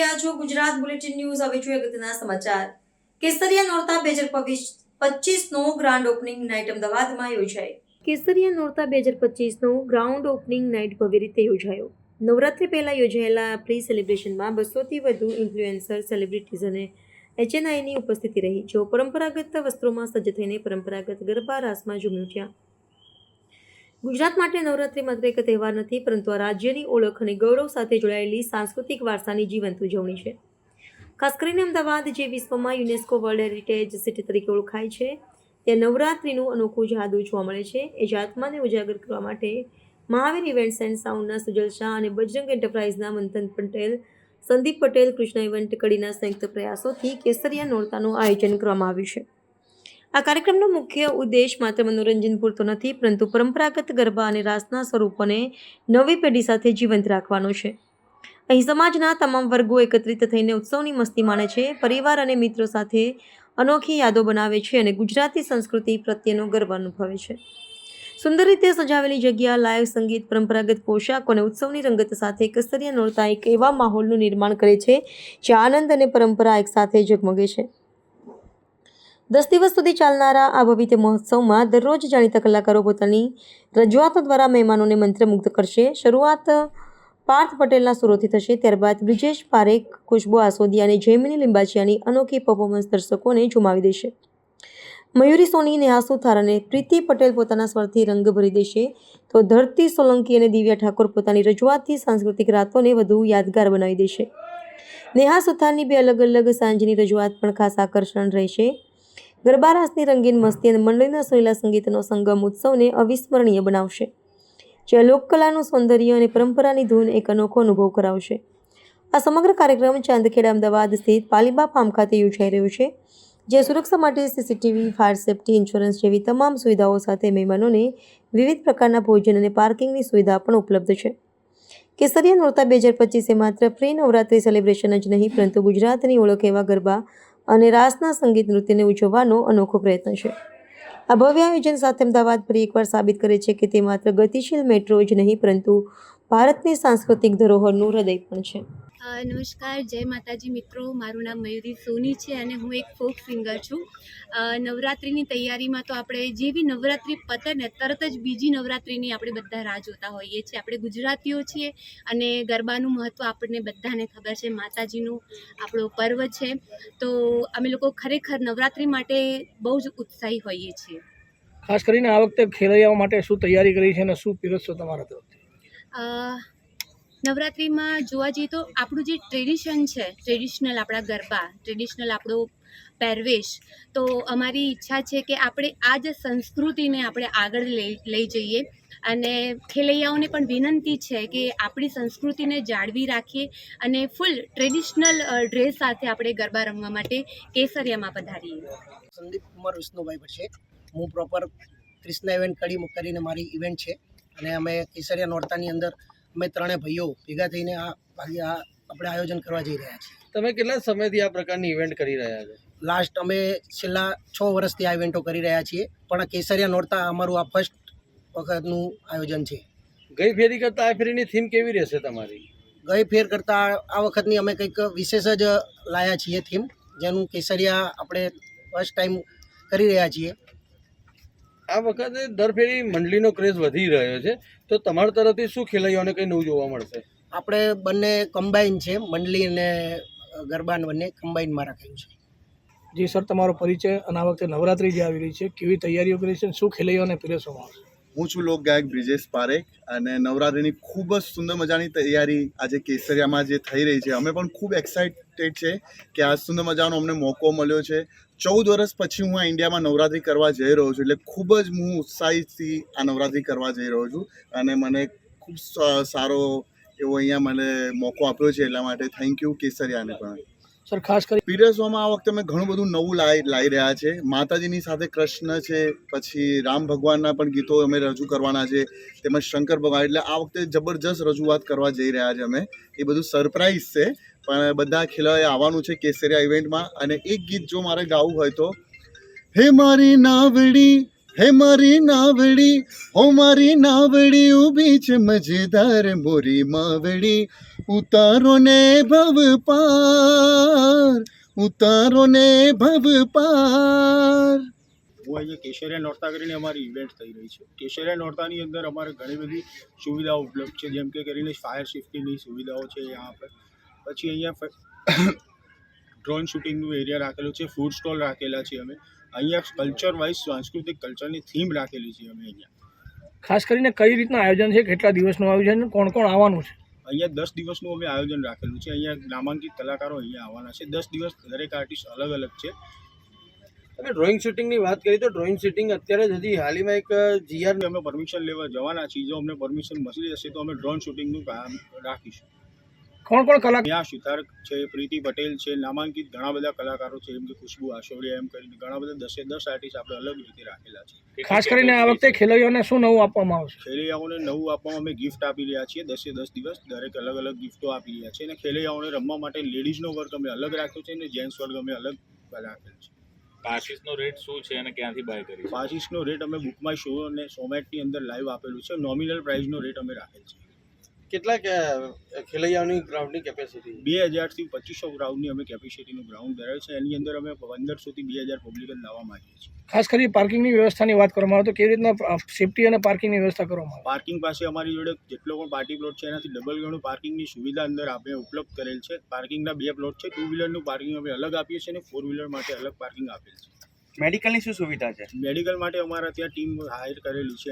રહ્યા છો Gujarat bulletin news હવે જોઈએ અગત્યના સમાચાર. કેસરિયા નોરતા બે હજાર પચીસનો ગ્રાન્ડ ઓપનિંગ નાઇટ અમદાવાદમાં યોજાઈ કેસરિયા નોરતા બે હજાર પચીસનો ગ્રાઉન્ડ ઓપનિંગ નાઇટ ભવ્ય રીતે યોજાયો. નવરાત્રિ પહેલા યોજાયેલા પ્રી સેલિબ્રેશનમાં બસોથી વધુ ઇન્ફ્લુએન્સર સેલિબ્રિટીઝ અને એચએનઆઈની ઉપસ્થિતિ રહી, જેઓ પરંપરાગત વસ્ત્રોમાં સજ્જ થઈને પરંપરાગત ગરબા રાસમાં ઝૂમી ઉઠ્યા. ગુજરાત માટે નવરાત્રિ માત્ર એક તહેવાર નથી, પરંતુ આ રાજ્યની ઓળખ અને ગૌરવ સાથે જોડાયેલી સાંસ્કૃતિક વારસાની જીવંત ઉજવણી છે. ખાસ કરીને અમદાવાદ, જે વિશ્વમાં યુનેસ્કો વર્લ્ડ હેરિટેજ સિટી તરીકે ઓળખાય છે, ત્યાં નવરાત્રિનું અનોખું જાદુ જોવા મળે છે. એ જાતમાને ઉજાગર કરવા માટે મહાવીર ઇવેન્ટ્સ એન્ડ સાઉન્ડના સુજલ શાહ અને બજરંગ એન્ટરપ્રાઇઝના મંથન પટેલ, સંદીપ પટેલ, કૃષ્ણ ઇવેન્ટ, કડીના સંયુક્ત પ્રયાસોથી કેસરિયા નોરતાનું આયોજન કરવામાં આવ્યું છે. આ કાર્યક્રમનો મુખ્ય ઉદ્દેશ માત્ર મનોરંજન પૂરતો નથી, પરંતુ પરંપરાગત ગરબા અને રાસના સ્વરૂપોને નવી પેઢી સાથે જીવંત રાખવાનો છે. અહીં સમાજના તમામ વર્ગો એકત્રિત થઈને ઉત્સવની મસ્તી માણે છે, પરિવાર અને મિત્રો સાથે અનોખી યાદો બનાવે છે અને ગુજરાતી સંસ્કૃતિ પ્રત્યેનો ગર્વ અનુભવે છે. સુંદર રીતે સજાવેલી જગ્યા, લાઈવ સંગીત, પરંપરાગત પોશાકો અને ઉત્સવની રંગત સાથે કસ્તરિયા નોરતા એક એવા માહોલનું નિર્માણ કરે છે, જે આનંદ અને પરંપરા એકસાથે ઝગમગે છે. દસ દિવસ સુધી ચાલનારા આ ભવિત્ય મહોત્સવમાં દરરોજ જાણીતા કલાકારો પોતાની રજૂઆતો દ્વારા મહેમાનોને મંત્રમુગ્ધ કરશે. શરૂઆત પાર્થ પટેલના સુરોથી થશે. ત્યારબાદ બ્રિજેશ પારેખ, ખુશ્બુ આસોદિયા અને જૈમિની લિંબાચિયાની અનોખી પરફોર્મન્સ દર્શકોને ઝુમાવી દેશે. મયુરી સોની નેહા સુથાર અને પ્રીતિ પટેલ પોતાના સ્વરથી રંગ ભરી દેશે. તો ધરતી સોલંકી અને દિવ્યા ઠાકોર પોતાની રજૂઆતથી સાંસ્કૃતિક રાતોને વધુ યાદગાર બનાવી દેશે. નેહા સુથારની બે અલગ અલગ સાંજની રજૂઆત પણ ખાસ આકર્ષણ રહેશે. ગરબા રાસની રંગીન મસ્તી અને મંડળીના સુરીલા સંગીતનો સંગમ ઉત્સવને અવિસ્મરણીય બનાવશે જ્યાં લોકકલાનું સૌંદર્ય અને પરંપરાની ધૂન એક અનોખો અનુભવ કરાવશે. આ સમગ્ર કાર્યક્રમ ચાંદખેડા અમદાવાદ સ્થિત પાલીબા ફાર્મ ખાતે યોજાઈ રહ્યો છે જે સુરક્ષા માટે સીસીટીવી, ફાયર સેફટી, ઇન્સ્યોરન્સ જેવી તમામ સુવિધાઓ સાથે મહેમાનોને વિવિધ પ્રકારના ભોજન અને પાર્કિંગની સુવિધા પણ ઉપલબ્ધ છે. કેસરિયા નોરતા બે હજાર પચીસે માત્ર ફ્રી નવરાત્રી સેલિબ્રેશન જ નહીં, પરંતુ ગુજરાતની ઓળખ એવા ગરબા અને રાસના સંગીત નૃત્યને ઉજવવાનો અનોખો પ્રયત્ન છે. આ ભવ્ય આયોજન સાથે અમદાવાદ ફરી એકવાર સાબિત કરે છે કે તે માત્ર ગતિશીલ મેટ્રો જ નહીં, પરંતુ ભારતની સાંસ્કૃતિક ધરોહરનું હૃદય પણ છે. નમસ્કાર જય માતાજી મિત્રો. મારું નામ મયુરી સોની છે અને હું એક ફોક સિંગર છું. નવરાત્રિની તૈયારીમાં તો આપણે જેવી નવરાત્રિ પતે ને તરત જ બીજી નવરાત્રિની આપણે બધા રાહ જોતા હોઈએ છીએ. આપણે ગુજરાતીઓ છીએ અને ગરબાનું મહત્ત્વ આપણને બધાને ખબર છે. માતાજીનું આપણો પર્વ છે. તો અમે લોકો ખરેખર નવરાત્રિ માટે બહુ જ ઉત્સાહી હોઈએ છીએ. ખાસ કરીને આ વખતે ખેલૈયાઓ માટે શું તૈયારી કરી છે અને શું પીરસશો તમારા તરફ નવરાત્રિમાં જોવા જઈએ તો આપણું જે ટ્રેડિશન છે ટ્રેડિશનલ આપણા ગરબા ટ્રેડિશનલ આપણો પહેરવેશ, તો અમારી ઈચ્છા છે કે આપણે આ જ સંસ્કૃતિને આપણે આગળ લઈ જઈએ. અને ખેલૈયાઓને પણ વિનંતી છે કે આપણી સંસ્કૃતિને જાળવી રાખીએ અને ફૂલ ટ્રેડિશનલ ડ્રેસ સાથે આપણે ગરબા રમવા માટે કેસરિયામાં પધારીએ. સંદીપ કુમાર વિષ્ણુભાઈ છે હું પ્રોપર કૃષ્ણ ઇવેન્ટ કરી કરીને મારી ઇવેન્ટ છે. અને અમે કેસરિયા નોરતાની અંદર અમે ત્રણે ભાઈઓ ભેગા થઈને આ આ આપણે આયોજન કરવા જઈ રહ્યા છીએ. તમે કેટલા સમયથી આ પ્રકારની ઇવેન્ટ કરી રહ્યા છો? લાસ્ટ અમે છેલ્લા છ વર્ષથી આ ઇવેન્ટો કરી રહ્યા છીએ પણ કેસરિયા નોરતા અમારું આ ફર્સ્ટ વખતનું આયોજન છે. ગઈ ફેરી કરતાં આ ફેરીની થીમ કેવી રહેશે તમારી? ગઈ ફેર કરતાં આ વખતની અમે કંઈક વિશેષ જ લાયા છીએ થીમ જેનું કેસરિયા આપણે ફર્સ્ટ ટાઈમ કરી રહ્યા છીએ. આ વખતે દર ફેરી મંડળીનો ક્રેઝ વધી રહ્યો છે. તો તમારા તરફથી શું ખેલૈયાઓને કંઈ નવું જોવા મળશે? આપણે બંને કમ્બાઈન છે મંડળી અને ગરબાન બંને કમ્બાઈનમાં રાખ્યું છે. જી સર તમારો પરિચય અને આ વખતે નવરાત્રી જે આવી રહી છે કેવી તૈયારીઓ કરી છે અને શું ખેલૈયાઓને પીરસવામાં આવશે? હું છું લોક ગાયક બ્રિજેશ પારેખ અને નવરાત્રિની ખૂબ જ સુંદર મજાની તૈયારી આજે કેસરિયામાં જે થઈ રહી છે અમે પણ ખૂબ એક્સાઇટેડ છે કે આ સુંદર મજાનો અમને મોકો મળ્યો છે. ચૌદ વર્ષ પછી હું આ ઇન્ડિયામાં નવરાત્રિ કરવા જઈ રહ્યો છું એટલે ખૂબ જ હું ઉત્સાહિતથી આ નવરાત્રિ કરવા જઈ રહ્યો છું અને મને ખૂબ સારો એવો અહીંયા મને મોકો આપ્યો છે એટલા માટે થેન્ક યુ કેસરિયાને પણ. સર ખાસ કરી પીરસવામાં આ વખતે અમે ઘણું બધું નવું લાઈ લાવી રહ્યા છે. માતાજીની સાથે કૃષ્ણ છે પછી રામ ભગવાનના પણ ગીતો અમે રજૂ કરવાના છે તેમજ શંકર ભગવાન એટલે આ વખતે જબરજસ્ત રજૂઆત કરવા જઈ રહ્યા છે અમે. એ બધું સરપ્રાઈઝ છે. પણ બધા ખેલાડીએ આવવાનું છે કેસરિયા ઇવેન્ટમાં અને એક ગીત જો મારે ગાવું હોય તો, હે મારી નાવડી, હે મારી નાવડી, હો મારી નાવડી ઊભી છે મજેદાર મોરી માવડી ઉતારો ને ભવ પાર ઉતારો ને ભવ પાર. હું અહીંયા કેશરિયા નોરતા કરીને અમારી ઇવેન્ટ થઈ રહી છે. કેશરિયા નોરતાની અંદર અમારે ઘણી બધી સુવિધાઓ ઉપલબ્ધ છે, જેમ કે કરીને ફાયર સેફ્ટીની સુવિધાઓ છે यहाँ પર. પછી અહીંયા ડ્રોન શૂટિંગનું એરિયા રાખેલું છે ફૂડ સ્ટોલ રાખેલા છે અમે. અહીંયા કલ્ચર વાઇઝ સાંસ્કૃતિક કલ્ચરની થીમ રાખેલી છે અમે અહીંયા. ખાસ કરીને કઈ રીતના આયોજન છે કેટલા દિવસનું આયોજન કોણ કોણ આવવાનું છે? અહીંયા દસ દિવસનું અમે આયોજન રાખેલું છે. અહીંયા નામાંકિત કલાકારો અહીંયા આવવાના છે. દસ દિવસ દરેક આર્ટિસ્ટ અલગ અલગ છે. અને ડ્રોઈંગ શૂટિંગની વાત કરીએ તો ડ્રોઈંગ શૂટિંગ અત્યારે જ હજી હાલમાં એક જીઆર અમે પરમિશન લેવા જવાના છીએ. જો અમને પરમિશન મળી જશે તો અમે ડ્રોન શૂટિંગનું કામ રાખીશું. કોણ કોણ કલાકાર ત્યાં સિતાર છે પ્રીતિ પટેલ છે નામાંકિત ઘણા બધા કલાકારો છે જેમ કે ખુશ્બુ આશોડિયા એમ કરીને ઘણા બધા દસે દસ આર્ટિસ્ટ આપણે અલગ રીતે રાખેલા છે. ખાસ કરીને આ વખતે ખેલૈયાઓને શું નવું આપવામાં આવશે? ખેલૈયાઓને નવું આપવામાં અમે ગિફ્ટ આપી રહ્યા છીએ દસે દસ દિવસ દરેક અલગ અલગ ગિફ્ટો આપી રહ્યા છીએ અને ખેલૈયાઓને રમવા માટે લેડીઝનો વર્ગ અમે અલગ રાખ્યો છે અને જેન્ટ્સ વર્ગ અમે અલગ રાખેલ છે. પાસીસનો રેટ શું છે અને ક્યાંથી બાય કરી પાસીસનો રેટ અમે બુકમાય શો અને સોમેટની અંદર લાઈવ આપેલું છે. નોમિનલ પ્રાઇસનો રેટ અમે રાખેલ છે. કેટલાક અ, ખેલૈયાઓની ગ્રાઉન્ડની કેપેસિટી બે હજારથી પચીસો ગ્રાઉન્ડની અમે કેપેસિટીનું ગ્રાઉન્ડ ધરાવ્યું છે એની અંદર અમે પંદરસોથી બે હજાર પબ્લિક જ લાવવા માંગીએ છીએ. ખાસ કરી પાર્કિંગની વ્યવસ્થાની વાત કરવામાં આવે તો કેવી રીતના સેફટી અને પાર્કિંગની વ્યવસ્થા કરવામાં આવે? પાર્કિંગ પાસે અમારી જોડે જેટલો પણ પાર્ટી પ્લોટ છે એનાથી ડબલ ગણું પાર્કિંગની સુવિધા અંદર આપણે ઉપલબ્ધ કરેલ છે. પાર્કિંગના બે પ્લોટ છે. ટુ વ્હીલરનું પાર્કિંગ અમે અલગ આપીએ છીએ અને ફોર વ્હીલર માટે અલગ પાર્કિંગ આપેલ છે. મેડિકલની શું સુવિધા છે? મેડિકલ માટે અમારા ત્યાં ટીમ હાયર કરેલી છે.